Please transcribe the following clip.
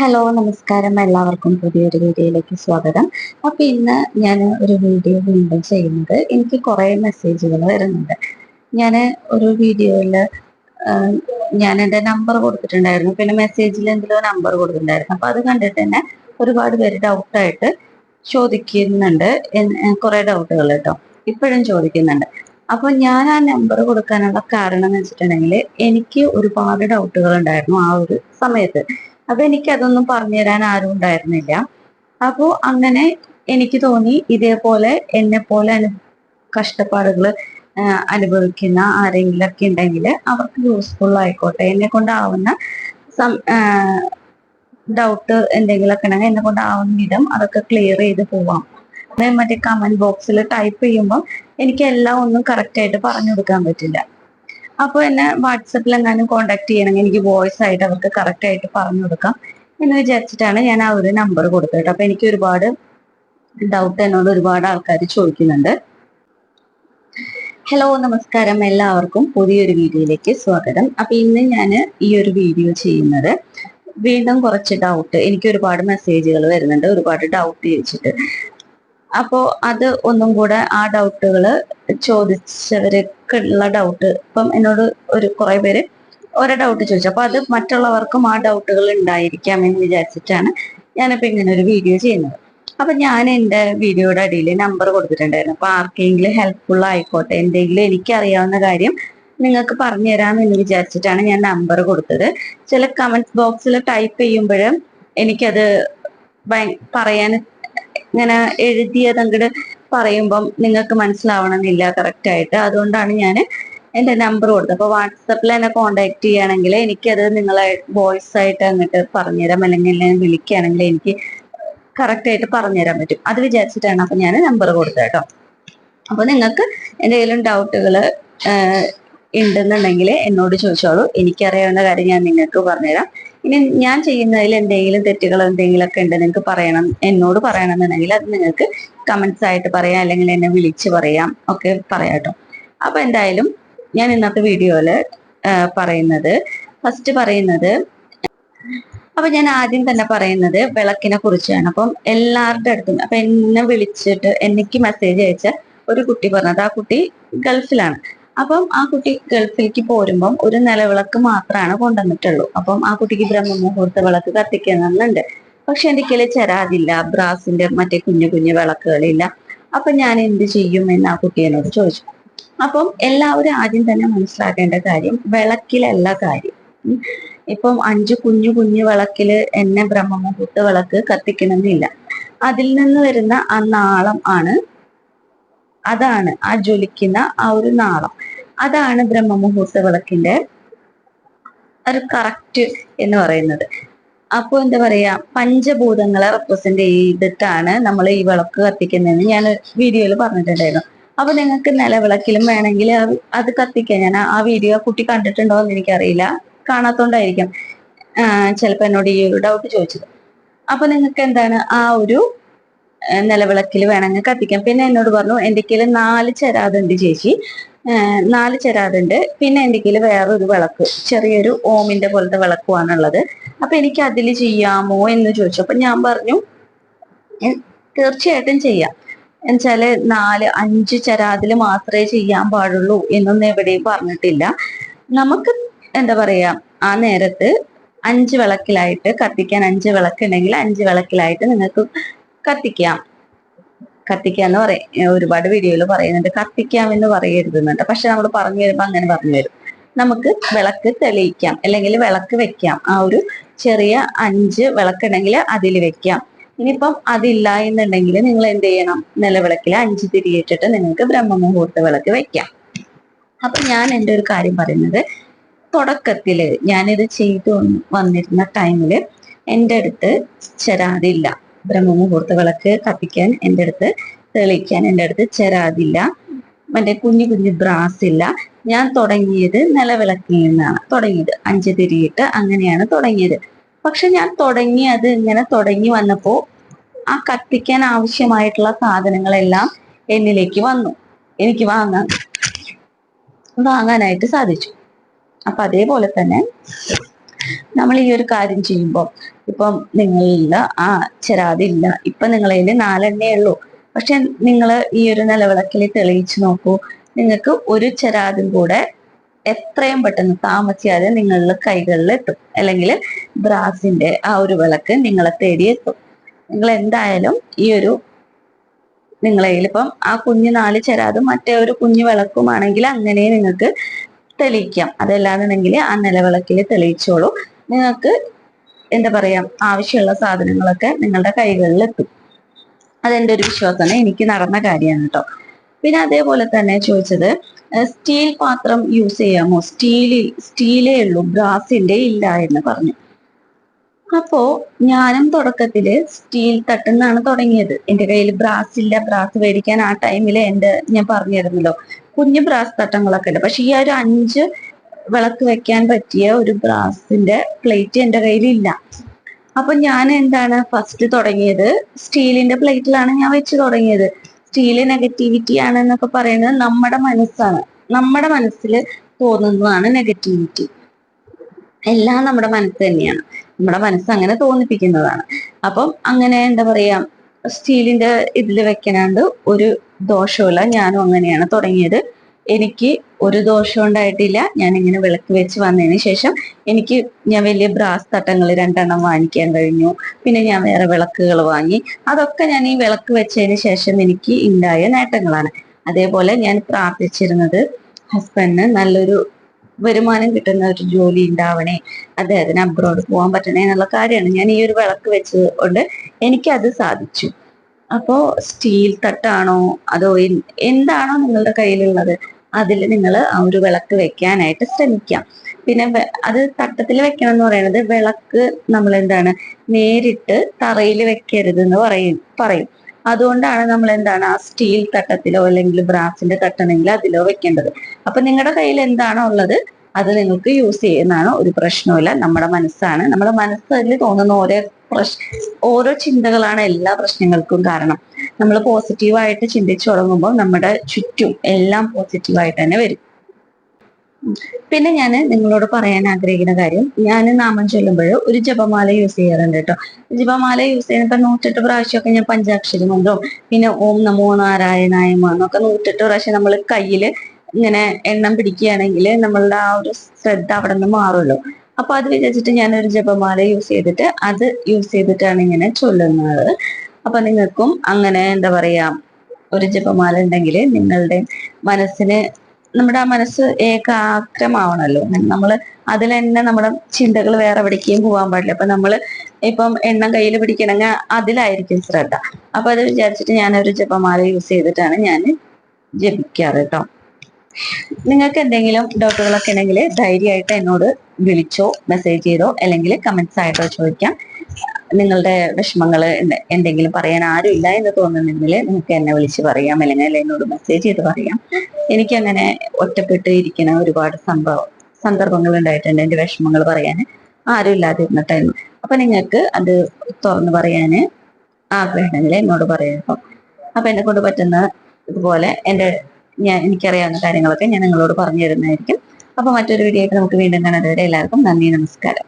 Hello നമസ്കാരം. എല്ലാവർക്കും പുതിയൊരു വീഡിയോയിലേക്ക് സ്വാഗതം. അപ്പൊ ഇന്ന് ഞാൻ ഒരു വീഡിയോ വീണ്ടും ചെയ്യുന്നത്. എനിക്ക് കുറെ മെസ്സേജുകൾ വരുന്നുണ്ട്. ഞാൻ ഒരു വീഡിയോയിൽ ഞാൻ എന്റെ നമ്പർ കൊടുത്തിട്ടുണ്ടായിരുന്നു. പിന്നെ മെസ്സേജിൽ എന്തെങ്കിലും നമ്പർ കൊടുത്തിട്ടുണ്ടായിരുന്നു. അപ്പൊ അത് കണ്ടിട്ട് തന്നെ ഒരുപാട് പേര് ഡൗട്ടായിട്ട് ചോദിക്കുന്നുണ്ട്. കുറെ ഡൗട്ടുകൾ കേട്ടോ ഇപ്പോഴും ചോദിക്കുന്നുണ്ട്. അപ്പൊ ഞാൻ ആ നമ്പർ കൊടുക്കാനുള്ള കാരണം എന്ന് വെച്ചിട്ടുണ്ടെങ്കിൽ എനിക്ക് ഒരുപാട് ഡൗട്ടുകൾ ഉണ്ടായിരുന്നു ആ ഒരു സമയത്ത്. അപ്പൊ എനിക്ക് അതൊന്നും പറഞ്ഞു തരാൻ ആരും ഉണ്ടായിരുന്നില്ല. അപ്പോ അങ്ങനെ എനിക്ക് തോന്നി ഇതേപോലെ എന്നെ പോലെ അനു കഷ്ടപ്പാടുകൾ അനുഭവിക്കുന്ന ആരെങ്കിലും ഒക്കെ ഉണ്ടെങ്കിൽ അവർക്ക് യൂസ്ഫുൾ ആയിക്കോട്ടെ. എന്നെ കൊണ്ടാവുന്ന സം ഡൗട്ട് എന്തെങ്കിലുമൊക്കെ ഉണ്ടെങ്കിൽ എന്നെ കൊണ്ടാവുന്ന വിധം അതൊക്കെ ക്ലിയർ ചെയ്ത് പോവാം. മറ്റേ കമന്റ് ബോക്സിൽ ടൈപ്പ് ചെയ്യുമ്പോൾ എനിക്ക് എല്ലാം ഒന്നും കറക്റ്റ് ആയിട്ട് പറഞ്ഞു കൊടുക്കാൻ പറ്റില്ല. അപ്പോൾ എന്നെ വാട്സപ്പിൽ എങ്ങാനും കോണ്ടാക്ട് ചെയ്യണമെങ്കിൽ എനിക്ക് വോയിസ് ആയിട്ട് അവർക്ക് കറക്റ്റ് ആയിട്ട് പറഞ്ഞു കൊടുക്കാം എന്ന് വിചാരിച്ചിട്ടാണ് ഞാൻ ആ ഒരു നമ്പർ കൊടുത്തത്. അപ്പൊ എനിക്ക് ഒരുപാട് ഡൗട്ട് എന്നോട് ഒരുപാട് ആൾക്കാർ ചോദിക്കുന്നുണ്ട്. ഹലോ നമസ്കാരം. എല്ലാവർക്കും പുതിയൊരു വീഡിയോയിലേക്ക് സ്വാഗതം. അപ്പൊ ഇന്ന് ഞാൻ ഈ ഒരു വീഡിയോ ചെയ്യുന്നത് വീണ്ടും കുറച്ച് ഡൗട്ട് എനിക്ക് ഒരുപാട് മെസ്സേജുകൾ വരുന്നുണ്ട് ഒരുപാട് ഡൗട്ട് ചോദിച്ചിട്ട്. അപ്പോ അത് ഒന്നും കൂടെ ആ ഡൗട്ടുകൾ ചോദിച്ചവർക്കുള്ള ഡൗട്ട് ഇപ്പം എന്നോട് ഒരു കുറെ പേര് ഓരോ ഡൗട്ട് ചോദിച്ചു. അപ്പൊ അത് മറ്റുള്ളവർക്കും ആ ഡൗട്ടുകൾ ഉണ്ടായിരിക്കാം എന്ന് വിചാരിച്ചിട്ടാണ് ഞാനിപ്പോ ഇങ്ങനെ ഒരു വീഡിയോ ചെയ്യുന്നത്. അപ്പൊ ഞാൻ എന്റെ വീഡിയോയുടെ അടിയിൽ നമ്പർ കൊടുത്തിട്ടുണ്ടായിരുന്നു. അപ്പൊ ആർക്കെങ്കിലും ഹെൽപ്ഫുൾ ആയിക്കോട്ടെ എന്തെങ്കിലും എനിക്കറിയാവുന്ന കാര്യം നിങ്ങൾക്ക് പറഞ്ഞു തരാം എന്ന് വിചാരിച്ചിട്ടാണ് ഞാൻ നമ്പർ കൊടുത്തത്. ചില കമന്റ് ബോക്സിൽ ടൈപ്പ് ചെയ്യുമ്പോഴും എനിക്കത് പറയാൻ ഇങ്ങനെ എഴുതിയത് അങ്ങോട്ട് പറയുമ്പം നിങ്ങൾക്ക് മനസ്സിലാവണമെന്നില്ല കറക്റ്റ് ആയിട്ട്. അതുകൊണ്ടാണ് ഞാൻ എന്റെ നമ്പർ കൊടുത്തത്. അപ്പോൾ വാട്സപ്പിൽ എന്നെ കോണ്ടാക്ട് ചെയ്യുകയാണെങ്കിൽ എനിക്കത് നിങ്ങളെ വോയിസ് ആയിട്ട് അങ്ങോട്ട് പറഞ്ഞുതരാം. അല്ലെങ്കിൽ എന്നെ വിളിക്കുകയാണെങ്കിൽ എനിക്ക് കറക്റ്റ് ആയിട്ട് പറഞ്ഞുതരാൻ പറ്റും. അത് വിചാരിച്ചിട്ടാണ് അപ്പൊ ഞാൻ നമ്പർ കൊടുത്തത് കേട്ടോ. അപ്പൊ നിങ്ങൾക്ക് എന്തെങ്കിലും ഡൗട്ടുകൾ ഉണ്ടെന്നുണ്ടെങ്കിൽ എന്നോട് ചോദിച്ചോളൂ. എനിക്കറിയാവുന്ന കാര്യം ഞാൻ നിങ്ങൾക്ക് പറഞ്ഞുതരാം. ഇനി ഞാൻ ചെയ്യുന്നതിൽ എന്തെങ്കിലും തെറ്റുകൾ എന്തെങ്കിലും ഒക്കെ ഉണ്ട് നിങ്ങൾക്ക് പറയണം എന്നോട് പറയണമെന്നുണ്ടെങ്കിൽ അത് നിങ്ങൾക്ക് കമന്റ്സ് ആയിട്ട് പറയാം അല്ലെങ്കിൽ എന്നെ വിളിച്ച് പറയാം ഒക്കെ പറയാട്ടോ അപ്പൊ എന്തായാലും ഞാൻ ഇന്നത്തെ വീഡിയോയിൽ പറയുന്നത് ഫസ്റ്റ് പറയുന്നത് അപ്പൊ ഞാൻ ആദ്യം തന്നെ പറയുന്നത് വിളക്കിനെ കുറിച്ചാണ്. അപ്പം എല്ലാവരുടെ അടുത്തും അപ്പൊ എന്നെ വിളിച്ചിട്ട് എനിക്ക് മെസ്സേജ് അയച്ച ഒരു കുട്ടി പറഞ്ഞത് ആ കുട്ടി ഗൾഫിലാണ്. അപ്പം ആ കുട്ടി ഗൾഫിലേക്ക് പോരുമ്പം ഒരു നിലവിളക്ക് മാത്രമാണ് കൊണ്ടുവന്നിട്ടുള്ളൂ. അപ്പം ആ കുട്ടിക്ക് ബ്രഹ്മമുഹൂർത്ത വിളക്ക് കത്തിക്കണമെന്നുണ്ട് പക്ഷെ എന്റെ കയ്യിൽ ചെരാതില്ല. ബ്രാസിന്റെ മറ്റേ കുഞ്ഞു കുഞ്ഞു വിളക്കുകളില്ല. അപ്പൊ ഞാൻ എന്ത് ചെയ്യും എന്ന് ആ കുട്ടിയോട് ചോദിച്ചു. അപ്പം എല്ലാവരും ആദ്യം തന്നെ മനസ്സിലാക്കേണ്ട കാര്യം വിളക്കിലല്ല കാര്യം. ഇപ്പം അഞ്ച് കുഞ്ഞു കുഞ്ഞു വിളക്കിൽ എന്നെ ബ്രഹ്മമുഹൂർത്ത വിളക്ക് കത്തിക്കണമെന്നില്ല. അതിൽ നിന്ന് വരുന്ന ആ നാളം ആണ് അതാണ് ആ ജ്വലിക്കുന്ന ആ ഒരു നാളം. അതാണ് ബ്രഹ്മമുഹൂർത്ത വിളക്കിന്റെ ഒരു കറക്റ്റ് എന്ന് പറയുന്നത്. അപ്പോൾ എന്താ പറയാ പഞ്ചഭൂതങ്ങളെ റെപ്രസെന്റ് ചെയ്തിട്ടാണ് നമ്മൾ ഈ വിളക്ക് കത്തിക്കുന്നതെന്ന് ഞാൻ വീഡിയോയിൽ പറഞ്ഞിട്ടുണ്ടായിരുന്നു. അപ്പൊ നിങ്ങൾക്ക് നിലവിളക്കിലും വേണമെങ്കിൽ അത് കത്തിക്കാം. ഞാൻ ആ വീഡിയോ കുട്ടി കണ്ടിട്ടുണ്ടോ എന്ന് എനിക്കറിയില്ല. കാണാത്തോണ്ടായിരിക്കും. ചിലപ്പോൾ എന്നോട് ഈ ഒരു ഡൗട്ട് ചോദിച്ചത്. അപ്പൊ നിങ്ങൾക്ക് എന്താണ് ആ ഒരു നിലവിളക്കിൽ വേണമെങ്കിൽ കത്തിക്കാം. പിന്നെ എന്നോട് പറഞ്ഞു എന്റെ കയ്യിൽ നാല് ചരാതുണ്ട് ചേച്ചി. നാല് ചരാതുണ്ട്. പിന്നെ എന്റെ കയ്യിൽ വേറൊരു വിളക്ക് ചെറിയൊരു ഓമിന്റെ പോലത്തെ വിളക്കുവാണുള്ളത്. അപ്പൊ എനിക്ക് അതിൽ ചെയ്യാമോ എന്ന് ചോദിച്ചു. അപ്പൊ ഞാൻ പറഞ്ഞു തീർച്ചയായിട്ടും ചെയ്യാം. എന്നുവെച്ചാൽ നാല് അഞ്ച് ചരാതിൽ മാത്രമേ ചെയ്യാൻ പാടുള്ളൂ എന്നൊന്നും എവിടെയും പറഞ്ഞിട്ടില്ല. നമുക്ക് എന്താ പറയാ ആ നേരത്ത് അഞ്ച് വിളക്കിലായിട്ട് കത്തിക്കാൻ അഞ്ച് വിളക്കുണ്ടെങ്കിൽ അഞ്ച് വിളക്കിലായിട്ട് നിങ്ങൾക്ക് കത്തിക്കാം. കത്തിക്കാം എന്ന് പറയും ഒരുപാട് വീഡിയോയിൽ പറയുന്നുണ്ട്. കത്തിക്കാം എന്ന് പറയരുതെന്നുണ്ട് പക്ഷെ നമ്മൾ പറഞ്ഞു വരുമ്പോൾ അങ്ങനെ പറഞ്ഞു വരും നമുക്ക് വിളക്ക് തെളിയിക്കാം. അല്ലെങ്കിൽ വിളക്ക് വെക്കാം. ആ ഒരു ചെറിയ അഞ്ച് വിളക്കുണ്ടെങ്കിൽ അതിൽ വെക്കാം. ഇനിയിപ്പം അതില്ല എന്നുണ്ടെങ്കിൽ നിങ്ങൾ എന്ത് ചെയ്യണം? നിലവിളക്കിൽ അഞ്ച് തിരിയിട്ടിട്ട് നിങ്ങൾക്ക് ബ്രഹ്മമുഹൂർത്ത വിളക്ക് വെക്കാം. അപ്പൊ ഞാൻ എന്റെ ഒരു കാര്യം പറയുന്നത്. തുടക്കത്തിൽ ഞാനിത് ചെയ്തു വന്നിരുന്ന ടൈമിൽ എന്റെ അടുത്ത് ചെരാതില്ല. ബ്രഹ്മമുഹൂർത്ത വിളക്ക് കത്തിക്കാൻ എന്റെ അടുത്ത് തെളിയിക്കാൻ എന്റെ അടുത്ത് ചെരാതില്ല. മറ്റേ കുഞ്ഞു കുഞ്ഞു ബ്രാസ് ഇല്ല. ഞാൻ തുടങ്ങിയത് നിലവിളക്കിൽ നിന്നാണ്. തുടങ്ങിയത് അഞ്ച് തിരിയിട്ട് അങ്ങനെയാണ് തുടങ്ങിയത്. പക്ഷെ ഞാൻ തുടങ്ങി അത് ഇങ്ങനെ തുടങ്ങി വന്നപ്പോൾ ആ കത്തിക്കാൻ ആവശ്യമായിട്ടുള്ള സാധനങ്ങളെല്ലാം എന്നിലേക്ക് വന്നു. എനിക്ക് വാങ്ങാൻ വാങ്ങാനായിട്ട് സാധിച്ചു. അപ്പൊ അതേപോലെ തന്നെ നമ്മൾ ഈ ഒരു കാര്യം ചെയ്യുമ്പോൾ ഇപ്പം നിങ്ങളില്ല ആ ചെരാതില്ല. ഇപ്പൊ നിങ്ങളതിൽ നാലെണ്ണേ ഉള്ളൂ. പക്ഷെ നിങ്ങൾ ഈ ഒരു നിലവിളക്കിൽ തെളിയിച്ചു നോക്കൂ. നിങ്ങൾക്ക് ഒരു ചെരാതും കൂടെ എത്രയും പെട്ടെന്ന് താമസിയാതെ നിങ്ങളുടെ കൈകളിൽ എത്തും. അല്ലെങ്കിൽ ബ്രാസിന്റെ ആ ഒരു വിളക്ക് നിങ്ങളെ തേടി എത്തും. നിങ്ങൾ എന്തായാലും ഈ ഒരു നിങ്ങളെ ഇപ്പം ആ കുഞ്ഞു നാല് ചെരാതും മറ്റേ ഒരു കുഞ്ഞു വിളക്കുമാണെങ്കിൽ അങ്ങനെ നിങ്ങൾക്ക് തെളിയിക്കാം. അതല്ലാന്നുണ്ടെങ്കിൽ ആ നിലവിളക്കിൽ തെളിയിച്ചോളൂ. നിങ്ങൾക്ക് എന്താ പറയാ ആവശ്യമുള്ള സാധനങ്ങളൊക്കെ നിങ്ങളുടെ കൈകളിൽ എത്തും അതെന്റെ ഒരു വിശ്വാസമാണ്. എനിക്ക് നടന്ന കാര്യമാണ് കേട്ടോ പിന്നെ അതേപോലെ തന്നെ ചോദിച്ചത് സ്റ്റീൽ പാത്രം യൂസ് ചെയ്യാമോ? സ്റ്റീലിൽ സ്റ്റീലേ ഉള്ളൂ ഗ്ലാസിന്റെ ഇല്ല എന്ന് പറഞ്ഞു. അപ്പോ ഞാനും തുടക്കത്തിൽ സ്റ്റീൽ തട്ടുന്നാണ് തുടങ്ങിയത്. എന്റെ കയ്യിൽ ബ്രാസ് ഇല്ല ബ്രാസ് മേടിക്കാൻ ആ ടൈമിൽ എന്റെ ഞാൻ പറഞ്ഞിരുന്നല്ലോ കുഞ്ഞു ബ്രാസ് തട്ടങ്ങളൊക്കെ ഉണ്ട്. പക്ഷെ ഈ ഒരു അഞ്ച് വിളക്ക് വെക്കാൻ പറ്റിയ ഒരു ബ്രാസിന്റെ പ്ലേറ്റ് എന്റെ കയ്യിലില്ല. അപ്പൊ ഞാൻ എന്താണ് ഫസ്റ്റ് തുടങ്ങിയത്? സ്റ്റീലിന്റെ പ്ലേറ്റിലാണ് ഞാൻ വെച്ച് തുടങ്ങിയത്. സ്റ്റീൽ നെഗറ്റിവിറ്റി ആണ് എന്നൊക്കെ പറയുന്നത് നമ്മുടെ മനസ്സാണ്. നമ്മുടെ മനസ്സിൽ തോന്നുന്നതാണ് നെഗറ്റിവിറ്റി എല്ലാം നമ്മുടെ മനസ്സ് തന്നെയാണ്. നമ്മുടെ മനസ്സ് അങ്ങനെ തോന്നിപ്പിക്കുന്നതാണ്. അപ്പം അങ്ങനെ എന്താ പറയാ സ്റ്റീലിന്റെ ഇതിൽ വെക്കണാണ്ട് ഒരു ദോഷമില്ല ഞാനും അങ്ങനെയാണ് തുടങ്ങിയത്. എനിക്ക് ഒരു ദോഷം ഉണ്ടായിട്ടില്ല. ഞാൻ ഇങ്ങനെ വിളക്ക് വെച്ച് വന്നതിന് ശേഷം എനിക്ക് ഞാൻ വലിയ ബ്രാസ് തട്ടങ്ങൾ രണ്ടെണ്ണം വാങ്ങിക്കാൻ കഴിഞ്ഞു. പിന്നെ ഞാൻ വേറെ വിളക്കുകൾ വാങ്ങി. അതൊക്കെ ഞാൻ ഈ വിളക്ക് വെച്ചതിന് ശേഷം എനിക്ക് ഉണ്ടായ നേട്ടങ്ങളാണ്. അതേപോലെ ഞാൻ പ്രാർത്ഥിച്ചിരുന്നത് ഹസ്ബൻഡിന് നല്ലൊരു വരുമാനം കിട്ടുന്ന ഒരു ജോലി ഉണ്ടാവണേ അദ്ദേഹത്തിന് അബ്രോഡ് പോകാൻ പറ്റണേ എന്നുള്ള കാര്യമാണ് ഞാൻ ഈ ഒരു വിളക്ക് വെച്ചത് കൊണ്ട് എനിക്കത് സാധിച്ചു. അപ്പോ സ്റ്റീൽ തട്ടാണോ അതോ എന്താണോ നിങ്ങളുടെ കയ്യിലുള്ളത് അതിൽ നിങ്ങൾ ആ ഒരു വിളക്ക് വെക്കാനായിട്ട് ശ്രമിക്കാം. പിന്നെ അത് തട്ടത്തിൽ വെക്കണം എന്ന് പറയുന്നത് വിളക്ക് നമ്മൾ എന്താണ് നേരിട്ട് തറയിൽ വെക്കരുത് എന്ന് പറയും പറയും. അതുകൊണ്ടാണ് നമ്മൾ എന്താണ് ആ സ്റ്റീൽ തട്ടത്തിലോ അല്ലെങ്കിൽ ബ്രാസിന്റെ തട്ടണെങ്കിൽ അതിലോ വെക്കേണ്ടത്. അപ്പൊ നിങ്ങളുടെ കയ്യിൽ എന്താണോ ഉള്ളത് അത് നിങ്ങൾക്ക് യൂസ് ചെയ്യുന്നതാണ് ഒരു പ്രശ്നവുമില്ല. നമ്മുടെ മനസ്സാണ്. നമ്മുടെ മനസ്സിൽ തോന്നുന്ന ഓരോ പ്രശ് ഓരോ ചിന്തകളാണ് എല്ലാ പ്രശ്നങ്ങൾക്കും കാരണം. നമ്മൾ പോസിറ്റീവായിട്ട് ചിന്തിച്ചു തുടങ്ങുമ്പോൾ നമ്മുടെ ചുറ്റും എല്ലാം പോസിറ്റീവായിട്ട് തന്നെ വരും. പിന്നെ ഞാൻ നിങ്ങളോട് പറയാൻ ആഗ്രഹിക്കുന്ന കാര്യം ഞാൻ നാമം ചൊല്ലുമ്പോൾ ഒരു ജപമാല യൂസ് ചെയ്യാറുണ്ട് കേട്ടോ ജപമാല യൂസ് ചെയ്യുന്നപ്പോൾ നൂറ്റെട്ട് പ്രാവശ്യമൊക്കെ ഞാൻ പഞ്ചാക്ഷരി മന്ത്രവും പിന്നെ ഓം നമോ നാരായണായമ എന്നൊക്കെ നൂറ്റെട്ട് പ്രാവശ്യം നമ്മൾ കയ്യിൽ ഇങ്ങനെ എണ്ണം പിടിക്കുകയാണെങ്കിൽ നമ്മളുടെ ആ ഒരു ശ്രദ്ധ അവിടെ നിന്ന് മാറുമല്ലോ. അപ്പൊ അത് വിചാരിച്ചിട്ട് ഞാൻ ഒരു ജപമാല യൂസ് ചെയ്തിട്ട് അത് യൂസ് ചെയ്തിട്ടാണ് ഇങ്ങനെ ചൊല്ലുന്നത്. അപ്പൊ നിങ്ങൾക്കും അങ്ങനെ എന്താ പറയാ ഒരു ജപമാല ഉണ്ടെങ്കിൽ നിങ്ങളുടെ മനസ്സിന് നമ്മുടെ ആ മനസ്സ് ഏകാഗ്രമാവണല്ലോ. നമ്മൾ അതിൽ തന്നെ നമ്മുടെ ചിന്തകൾ വേറെ എവിടേക്കും പോകാൻ പാടില്ല. അപ്പൊ നമ്മൾ ഇപ്പം എണ്ണം കയ്യിൽ പിടിക്കണമെങ്കിൽ അതിലായിരിക്കും ശ്രദ്ധ. അപ്പൊ അത് വിചാരിച്ചിട്ട് ഞാൻ ഒരു ജപമാല യൂസ് ചെയ്തിട്ടാണ് ഞാൻ ജപിക്കാറ് കേട്ടോ. നിങ്ങൾക്ക് എന്തെങ്കിലും ഡൗട്ടുകളൊക്കെ ഉണ്ടെങ്കിൽ ധൈര്യമായിട്ട് എന്നോട് വിളിച്ചോ മെസ്സേജ് ചെയ്തോ അല്ലെങ്കിൽ കമന്റ്സ് ആയിട്ടോ ചോദിക്കാം. നിങ്ങളുടെ വിഷമങ്ങൾ എന്തെങ്കിലും പറയാൻ ആരും ഇല്ല എന്ന് തോന്നുന്നെങ്കിൽ നിങ്ങൾക്ക് എന്നെ വിളിച്ച് പറയാം അല്ലെങ്കിൽ എന്നോട് മെസ്സേജ് ചെയ്ത് പറയാം. എനിക്കങ്ങനെ ഒറ്റപ്പെട്ട് ഇരിക്കുന്ന ഒരുപാട് സംഭവം സന്ദർഭങ്ങൾ ഉണ്ടായിട്ടുണ്ട് എന്റെ വിഷമങ്ങൾ പറയാൻ ആരും ഇല്ലാതിരുന്നിട്ടായിരുന്നു അപ്പൊ നിങ്ങൾക്ക് അത് തുറന്നു പറയാൻ ആഗ്രഹമെങ്കിൽ എന്നോട് പറയാം അപ്പം അപ്പൊ എന്നെ കൊണ്ട് പറ്റുന്ന ഇതുപോലെ എന്റെ ഞാൻ എനിക്കറിയാവുന്ന കാര്യങ്ങളൊക്കെ ഞാൻ നിങ്ങളോട് പറഞ്ഞു തരുന്നതായിരിക്കും. അപ്പൊ മറ്റൊരു വീഡിയോ ആയിട്ട് നമുക്ക് വീണ്ടും കാണാതെ എല്ലാവർക്കും നന്ദി നമസ്കാരം.